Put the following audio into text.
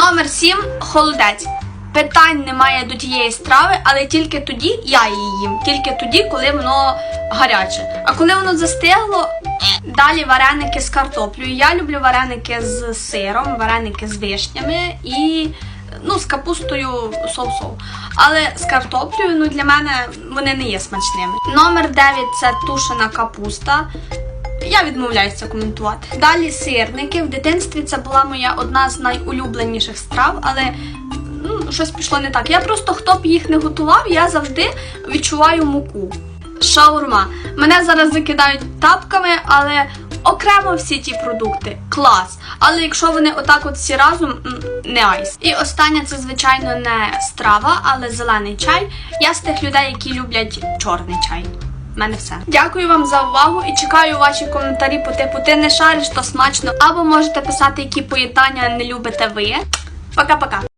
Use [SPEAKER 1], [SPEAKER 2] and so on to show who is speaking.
[SPEAKER 1] Номер 7 холодець. Питань немає до тієї страви, але тільки тоді я її їм. Тільки тоді, коли воно гаряче. А коли воно застигло, далі вареники з картоплею. Я люблю вареники з сиром, вареники з вишнями і ну, з капустою соусом. Але з картоплею ну, для мене вони не є смачними. Номер 9 це тушена капуста. Я відмовляюся коментувати. Далі сирники. В дитинстві це була моя одна з найулюбленіших страв, але ну, щось пішло не так. Я просто хто б їх не готував, я завжди відчуваю муку. Шаурма. Мене зараз закидають тапками, але окремо всі ті продукти. Клас. Але якщо вони отак от всі разом, не айс. І останнє це, звичайно, не страва, але зелений чай. Я з тих людей, які люблять чорний чай. У мене все. Дякую вам за увагу і чекаю ваші коментарі по типу ти не шариш, то смачно. Або можете писати, які поїдання не любите ви. Пока-пока.